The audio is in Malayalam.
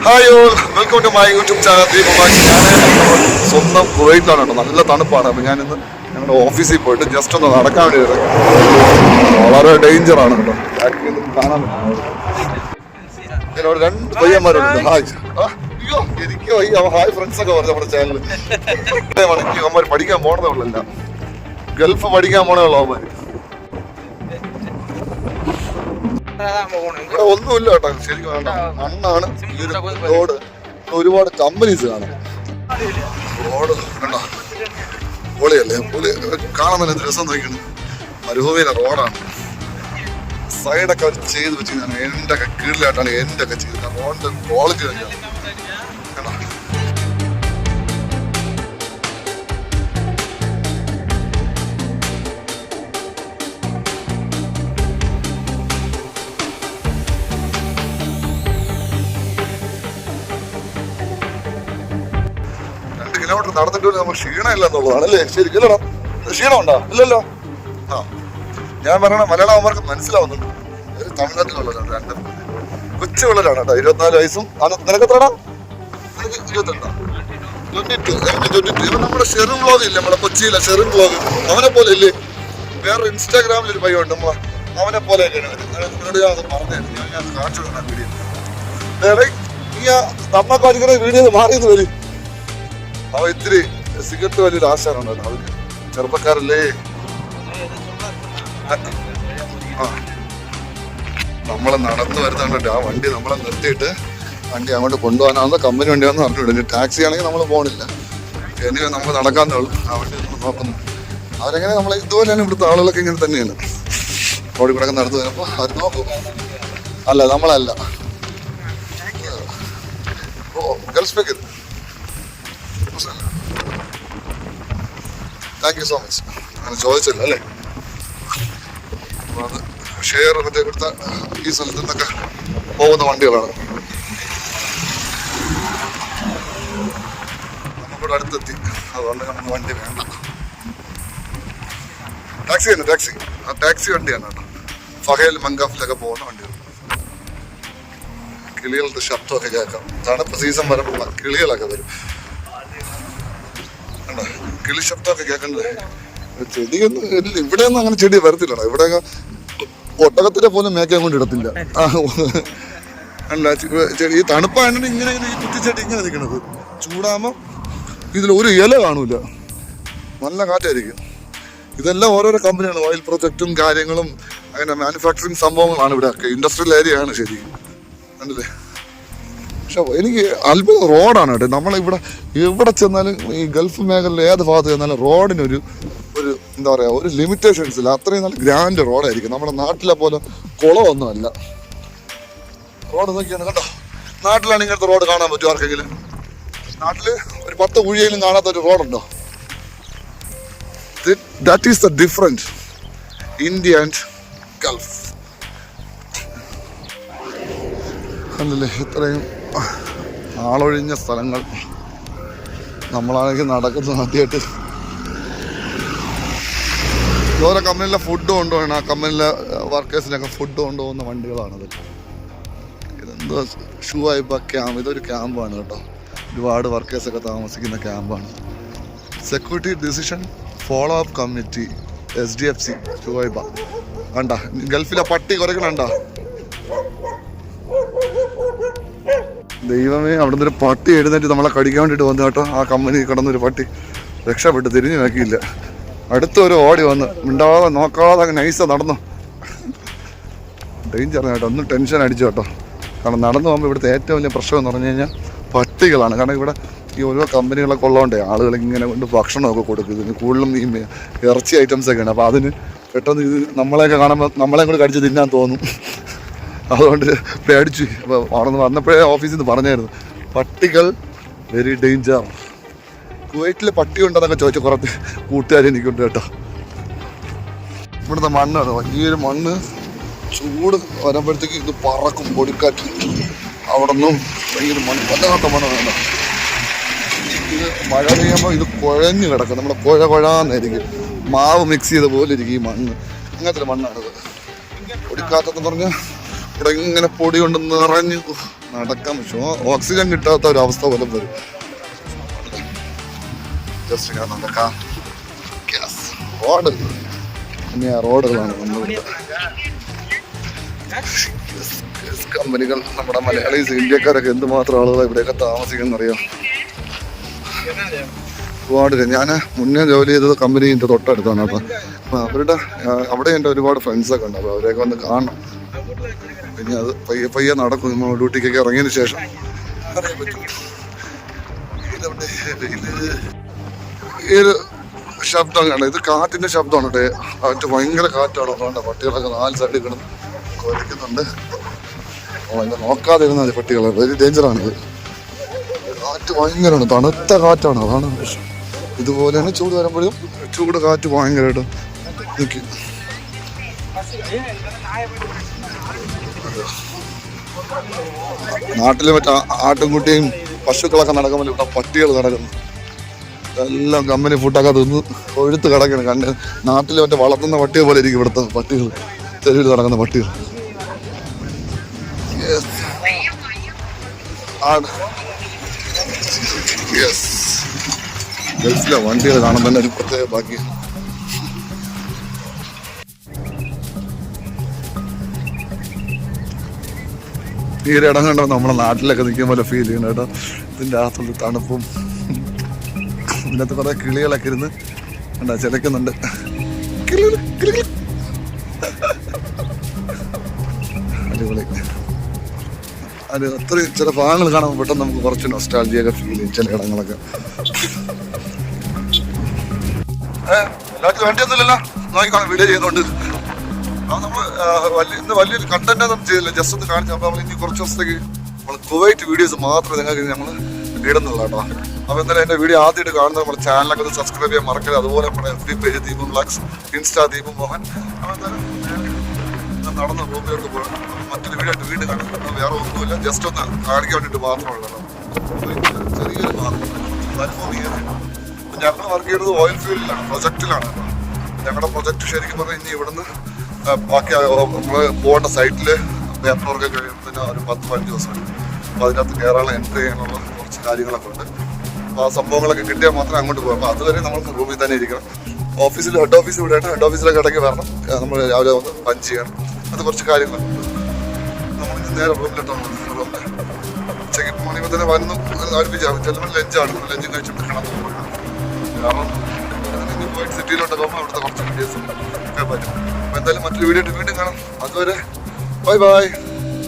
Hi all welcome to my YouTube channel Deepamakshi ഞാൻ സ്വന്തം കുവൈറ്റിലാണ് കേട്ടോ. നല്ല തണുപ്പാണ്. അപ്പം ഞാനിന്ന് ഞങ്ങളുടെ ഓഫീസിൽ പോയിട്ട് ജസ്റ്റ് ഒന്ന് നടക്കാൻ വേണ്ടി ഇറങ്ങി. വളരെ ഡേഞ്ചറാണ് കേട്ടോ. ബാക്കിൽ കാണാൻ. എന്നോട് രണ്ട് പയ്യന്മാരുണ്ട്. ഹായ് അയ്യോ എനിക്ക് വയ്യ ഹായ് ഫ്രണ്ട്സ് ഒക്കെ പറഞ്ഞു നമ്മുടെ ചാനലിൽ മണിക്ക് അവന്മാർ പഠിക്കാൻ പോണതേ ഉള്ളല്ല. ഗൾഫ് പഠിക്കാൻ പോണേ ഉള്ളൂ അവന്മാർ ഇവിടെ ഒന്നുമില്ല കേട്ടോ ശരിക്കും വേണ്ട മണ്ണാണ്. റോഡ് ഒരുപാട് കമ്പനീസ് കാണാം റോഡ് കണ്ടോ? പൊളിയല്ലേ പൊളി. കാണാൻ എന്ത് രസം നോക്കിയാണ് മരുഭൂമിയിലെ റോഡാണ്. സൈഡൊക്കെ അവർ ചെയ്ത് വെച്ച് ഞാൻ എന്റെ ഒക്കെ കീഴിലായിട്ടാണ് എന്റെ ഒക്കെ ചെയ്തത്. റോഡിന്റെ ക്വാളിറ്റി തന്നെയാണ് കണ്ടോ? കിലോമീറ്റർ നടന്നിട്ട് പോലും നമുക്ക് ക്ഷീണമില്ല എന്നുള്ളതാണ് അല്ലേ? ശരിക്കും ഇല്ലടാ ക്ഷീണം ഉണ്ടോ ഇല്ലല്ലോ. ആ. ഞാൻ പറയണ മലയാളം അവർക്ക് മനസ്സിലാവുന്നുണ്ട്. തമിഴ്നാട്ടിലുള്ളതാണ് രണ്ടും കൊച്ചു പിള്ളേരാണ് കേട്ടോ. ഇരുപത്തിനാല് വയസ്സും. നിനക്ക് എത്രടാ? നിനക്ക് ഇരുപത്തിരണ്ടാ? ഇവൻ നമ്മുടെ ഷെറിൻ വ്ളോഗ് ഇല്ല? നമ്മുടെ കൊച്ചിയിലെ ഷെറിൻ വ്ളോഗ്. അവനെ പോലെ ഇല്ലേ? വേറെ ഇൻസ്റ്റാഗ്രാമിൽ ഒരു പയ്യുണ്ട് ഉണ്ട് അവനെ പോലെ നിന്നോട് ഞാൻ ഞാൻ കാണിച്ചു വീഡിയോ നീ വീഡിയോ മാറിയെന്ന് വരും. അവ ഇത്തിരി സിഗരറ്റ് വലിയൊരു ആശാനാണ് കേട്ടോ. അവർക്ക് ചെറുപ്പക്കാരല്ലേ? ആ നമ്മളെ നടന്നു വരുന്നുണ്ട് ആ വണ്ടി നമ്മളെ നിർത്തിയിട്ട് വണ്ടി അങ്ങോട്ട് കൊണ്ടുപോകാനാവുന്ന കമ്പനി വണ്ടിയാണെന്ന് പറഞ്ഞിട്ടുണ്ട്. ടാക്സി ആണെങ്കിൽ നമ്മൾ പോകണില്ല എനിക്ക് നമ്മൾ നടക്കാന്നേ ഉള്ളൂ. ആ വണ്ടി നമ്മൾ നോക്കുന്നു. അവരെങ്ങനെ നമ്മളെ ഇതുപോലെയാണ് ഇവിടുത്തെ ആളുകളൊക്കെ ഇങ്ങനെ തന്നെയാണ്. റോഡിൽ കൂടെ നടന്നു വരുമ്പോൾ അവർ നോക്കും. അല്ല നമ്മളല്ല. ഓ Gulf speaker thank you so much അങ്ങനെ ചോദിച്ചില്ല അല്ലേ? അത് ഷെയർ മറ്റേ ഇവിടുത്തെ ഈ സ്ഥലത്ത് നിന്നൊക്കെ പോകുന്ന വണ്ടികളാണ്. നമുക്കിവിടെ അടുത്തെത്തി. അതുകൊണ്ട് നമുക്ക് വണ്ടി വേണ്ട. ടാക്സി തന്നെ ടാക്സി ആ ടാക്സി വണ്ടിയാണ് കേട്ടോ. ഫഹേൽ മങ്കാഫിലൊക്കെ പോകുന്ന വണ്ടികൾ. കിളികളുടെ ശബ്ദമൊക്കെ കേൾക്കാം തണുപ്പ് സീസൺ വരുമ്പോൾ കിളികളൊക്കെ വരും. കിളി ശബ്ദമൊക്കെ ചെടിയൊന്നും ഇല്ല. അങ്ങനെ ചെടി വരത്തില്ലടാ. ഇവിടെ ഒട്ടകത്തിനെ പോലും മേക്കാൻ കൊണ്ട് ഇടത്തില്ല. അല്ല ചെടി ഈ തണുപ്പായതുകൊണ്ട് ഇങ്ങനെ ഈ കുത്തിച്ചെടി ഇങ്ങനെ നിൽക്കണത് ചൂടാകുമ്പോൾ ഇതിൽ ഒരു ഇല കാണൂല. നല്ല കാറ്റായിരിക്കും. ഇതെല്ലാം ഓരോരോ കമ്പനിയാണ്. ഓയിൽ പ്രൊജക്റ്റും കാര്യങ്ങളും അങ്ങനെ മാനുഫാക്ചറിങ് സംഭവങ്ങളാണ് ഇവിടെ ഇൻഡസ്ട്രിയൽ ഏരിയ ആണ് ശരിക്കും കണ്ടില്ലേ? പക്ഷെ എനിക്ക് അത്ഭുതം റോഡാണ് കേട്ടോ. നമ്മളിവിടെ എവിടെ ചെന്നാലും ഈ ഗൾഫ് മേഖലയിൽ ഏത് ഭാഗത്ത് ചെന്നാലും റോഡിനൊരു ഒരു എന്താ പറയുക ഒരു ലിമിറ്റേഷൻസ് ഇല്ല. അത്രയും നല്ല ഗ്രാൻഡ് റോഡായിരിക്കും. നമ്മുടെ നാട്ടിലെ പോലെ കുളമൊന്നുമല്ല. റോഡ് നോക്കിയാണ് കേട്ടോ നാട്ടിലാണ് ഇങ്ങനത്തെ റോഡ് കാണാൻ പറ്റും ആർക്കെങ്കിലും? നാട്ടിൽ ഒരു പത്ത് കുഴിയിലും കാണാത്ത ഒരു റോഡുണ്ടോ? That is the different India and Gulf അല്ലല്ലേ ഇത്രയും ആളൊഴിഞ്ഞ സ്ഥലങ്ങൾ. നമ്മളാണെങ്കിൽ നടക്കുന്ന ആദ്യമായിട്ട്. ഓരോ കമ്പനിയിലെ ഫുഡ് കൊണ്ടുപോകണം. ആ കമ്പനിയിലെ വർക്കേഴ്സിനൊക്കെ ഫുഡ് കൊണ്ടുപോകുന്ന വണ്ടികളാണത് ഇതെന്തോ ഷൂ ആയിപ്പോൾ ക്യാമ്പ് ഇതൊരു ക്യാമ്പാണ് കേട്ടോ. ഒരുപാട് വർക്കേഴ്സൊക്കെ താമസിക്കുന്ന ക്യാമ്പാണ് security decision follow up committee S D F C Shuaiba കണ്ട ഗൾഫിലെ പട്ടി കുറയ്ക്കണണ്ട? ദൈവമേ അവിടെ നിന്നൊരു പട്ടി എഴുന്നേറ്റ് നമ്മളെ കടിക്കാൻ വേണ്ടിയിട്ട് വന്നു കേട്ടോ. ആ കമ്പനി കിടന്നൊരു പട്ടി. രക്ഷപ്പെട്ട് തിരിഞ്ഞു നോക്കിയില്ല. അടുത്തൊരു ഓടി വന്ന് മിണ്ടാതെ നോക്കാതെ നൈസ നടന്നു. ഡേഞ്ചറാണ് കേട്ടോ. ഒന്നും ടെൻഷൻ അടിച്ചു കേട്ടോ. കാരണം നടന്നു പോകുമ്പോൾ ഇവിടുത്തെ ഏറ്റവും വലിയ പ്രശ്നം എന്ന് പറഞ്ഞു കഴിഞ്ഞാൽ പട്ടികളാണ്. കാരണം ഇവിടെ ഈ ഓരോ കമ്പനികളൊക്കെ ഉള്ളതുകൊണ്ടേ ആളുകൾ ഇങ്ങനെ കൊണ്ട് ഭക്ഷണമൊക്കെ കൊടുക്കും. ഇതിന് കൂടുതലും ഈ ഇറച്ചി ഐറ്റംസ് ഒക്കെയാണ്. അപ്പോൾ അതിന് പെട്ടെന്ന് ഇത് നമ്മളെയൊക്കെ കാണുമ്പോൾ നമ്മളെയും കൂടി കടിച്ച് തിന്നാൻ തോന്നും. അതുകൊണ്ട് പേടിച്ചു. അപ്പോൾ അവിടെ നിന്ന് വന്നപ്പോഴേ ഓഫീസിൽ നിന്ന് പറഞ്ഞായിരുന്നു പട്ടികൾ വെരി ഡേഞ്ചർ കുവൈറ്റിൽ പട്ടി ഉണ്ടെന്നൊക്കെ ചോദിച്ച കുറച്ച് കൂട്ടുകാർ എനിക്കുണ്ട് കേട്ടോ. ഇവിടുത്തെ മണ്ണാണ് വലിയൊരു മണ്ണ് ചൂട് വരുമ്പോഴത്തേക്ക് ഇത് പറക്കും പൊടിക്കാറ്റ്. അവിടെ നിന്നും ഭയങ്കര മണ്ണ് വല്ലാത്ത മണ്ണാണ് ഇത് മഴ പെയ്യുമ്പോൾ ഇത് കുഴഞ്ഞു കിടക്കും. നമ്മുടെ കുഴ കുഴാന്നായിരിക്കും മാവ് മിക്സ് ചെയ്ത പോലെ ഇരിക്കും ഈ മണ്ണ്. അങ്ങനത്തെ മണ്ണാണിത്. പൊടിക്കാറ്റെന്ന് പറഞ്ഞാൽ ഇവിടെ ഇങ്ങനെ പൊടി കൊണ്ട് നിറഞ്ഞ് നടക്കാൻ പറ്റും. ഓക്സിജൻ കിട്ടാത്ത ഒരു അവസ്ഥ പോലെ വരും. ജസ്റ്റ് ഇങ്ങനെ നടക്കാം. ഗ്യാസ് റോഡ് ഇനി ആ റോഡുകളാണ് നമ്മൾ കമ്പനികൾ നമ്മുടെ മലയാളീസ് ഇന്ത്യക്കാരൊക്കെ എന്തുമാത്രം ആളുകൾ ഇവിടെയൊക്കെ താമസിക്കുന്ന അറിയാം. ഒരുപാട് ഞാൻ മുന്നേ ജോലി ചെയ്തത് കമ്പനീന്റെ തൊട്ടടുത്താണ്. അപ്പം അവരുടെ അവിടെ എന്റെ ഒരുപാട് ഫ്രണ്ട്സൊക്കെ ഉണ്ട്. അപ്പോൾ അവരെയൊക്കെ ഒന്ന് കാണണം. പിന്നെ അത് പയ്യെ പയ്യെ നടക്കും. നമ്മൾ ഡ്യൂട്ടിക്കൊക്കെ ഇറങ്ങിയതിന് ശേഷം അറിയാൻ പറ്റും. ശബ്ദം കണ്ട? ഇത് കാറ്റിന്റെ ശബ്ദമാണ് കാറ്റ് ഭയങ്കര കാറ്റാണ്. അതുകൊണ്ട് പട്ടികളൊക്കെ നാല് സൈഡിൽ കിടന്ന് കൊലക്കുന്നുണ്ട് ഓ ഇത് നോക്കാതെ ഇരുന്നാൽ മതി പട്ടികളെ. വെരി ഡേഞ്ചറാണ് ഇത്. കാറ്റ് ഭയങ്കരമാണ്. തണുത്ത കാറ്റാണ്. അതാണ് പ്രശ്നം. ഇതുപോലെയാണ് ചൂട് വരുമ്പോഴും ചൂട് കാറ്റ് ഭയങ്കരമായിട്ട് നിൽക്കും. നാട്ടിൽ മറ്റേ ആട്ടുംകുട്ടിയും പശുക്കളൊക്കെ നടക്കുമ്പോൾ ഇവിടെ പട്ടികൾ നടക്കുന്നു എല്ലാം കമ്പനി ഫുഡൊക്കെ തിന്ന് കൊഴുത്ത് കിടക്കണം കണ്ട് നാട്ടിൽ മറ്റേ വളർത്തുന്ന പട്ടിയെ പോലെ ഇരിക്കും ഇവിടുത്തെ പട്ടികൾ. തെരുവിൽ നടക്കുന്ന പട്ടികൾ. ഗൾഫിലെ വണ്ടികൾ കാണുമ്പോൾ തന്നെ ഒരു പ്രത്യേക ബാക്കി ഒരു ഇടം കണ്ടോ നമ്മുടെ നാട്ടിലൊക്കെ നിൽക്കുന്ന പോലെ ഫീൽ ചെയ്യണം കേട്ടോ. ഇതിന്റെ അകത്തുള്ള തണുപ്പും ഇതിനകത്ത് കുറേ കിളികളൊക്കെ ഇരുന്ന് കണ്ടാ ചിലക്കുന്നുണ്ട്. അടിപൊളി. അത് അത്രയും ചില ഭാഗങ്ങൾ കാണുമ്പോൾ പെട്ടെന്ന് നമുക്ക് കുറച്ച് നൊസ്റ്റാൾജിയൊക്കെ ഫീൽ ചെയ്യും ചില ഇടങ്ങളൊക്കെ. വേണ്ടിയൊന്നുമില്ലല്ലോ. നോക്കിക്കോണം വീഡിയോ ചെയ്യുന്നുണ്ട്. വലിയ ഇന്ന് വലിയൊരു കണ്ടന്റ് ഒന്നും ചെയ്തില്ല. ജസ്റ്റ് ഒന്ന് കാണിച്ചു അപ്പോൾ നമ്മൾ ഇനി കുറച്ച് ദിവസത്തേക്ക് നമ്മൾ കുവൈറ്റ് വീഡിയോസ് മാത്രമേ നിങ്ങൾക്ക് നമ്മൾ ഇടുന്നുള്ളൂ കേട്ടോ. അപ്പോൾ എന്തായാലും വീഡിയോ ആദ്യമായിട്ട് കാണുന്ന നമ്മുടെ ചാനലൊക്കെ സബ്സ്ക്രൈബ് ചെയ്യാൻ മറക്കരുത്. അതുപോലെ നമ്മുടെ F B page Deepam blogs insta Deepam Mohan. അപ്പോൾ നടന്ന് റൂമിലേക്ക് പോകണം മറ്റൊരു വീട് ആയിട്ട് വീട് കാണും. വേറെ ഒന്നുമില്ല. ജസ്റ്റ് ഒന്ന് കാണിക്കാൻ വേണ്ടിയിട്ട് മാത്രമുള്ളതാണ് ചെറിയൊരു ഞങ്ങൾ വർക്ക് ചെയ്യുന്നത് ഓയിൽ ഫീൽഡിലാണ് പ്രൊജക്റ്റിലാണ് ഞങ്ങളുടെ പ്രൊജക്ട് ശരിക്കും പറഞ്ഞാൽ ഇനി ഇവിടുന്ന് ബാക്കി നമ്മൾ പോകേണ്ട സൈറ്റിൽ പേപ്പർ കഴിയുമ്പോൾ ഒരു പത്ത് പതിനഞ്ച് ദിവസം അപ്പോൾ അതിനകത്ത് കയറാനുള്ള എൻട്രി ചെയ്യാനുള്ള കുറച്ച് കാര്യങ്ങളൊക്കെ ഉണ്ട് അപ്പോൾ ആ സംഭവങ്ങളൊക്കെ കിട്ടിയാൽ മാത്രമേ അങ്ങോട്ട് പോകാം അപ്പോൾ അതുവരെ നമ്മൾക്ക് റൂമിൽ തന്നെ ഇരിക്കണം ഓഫീസിൽ ഹെഡ് ഓഫീസ് ഇവിടെയാണ് ഹെഡ് ഓഫീസിലൊക്കെ ഇടയ്ക്ക് വരണം നമ്മൾ രാവിലെ വന്ന് പഞ്ച് ചെയ്യണം അത് കുറച്ച് കാര്യങ്ങൾ നമ്മൾ നേരെ റൂമിലിട്ടാണ് ഉച്ചയ്ക്ക് മണിമ്പോൾ തന്നെ വന്നു അടുപ്പിച്ചാൽ ചിലപ്പോൾ ലഞ്ചാണ് ലഞ്ച് കഴിച്ചിട്ട് കിടന്നു പോകുമ്പോൾ അവിടുത്തെ കുറച്ച് വീഡിയോസും പറ്റും അപ്പോൾ എന്തായാലും മറ്റൊരു വീഡിയോ വീണ്ടും കാണാം. അതുവരെ ബൈ ബൈ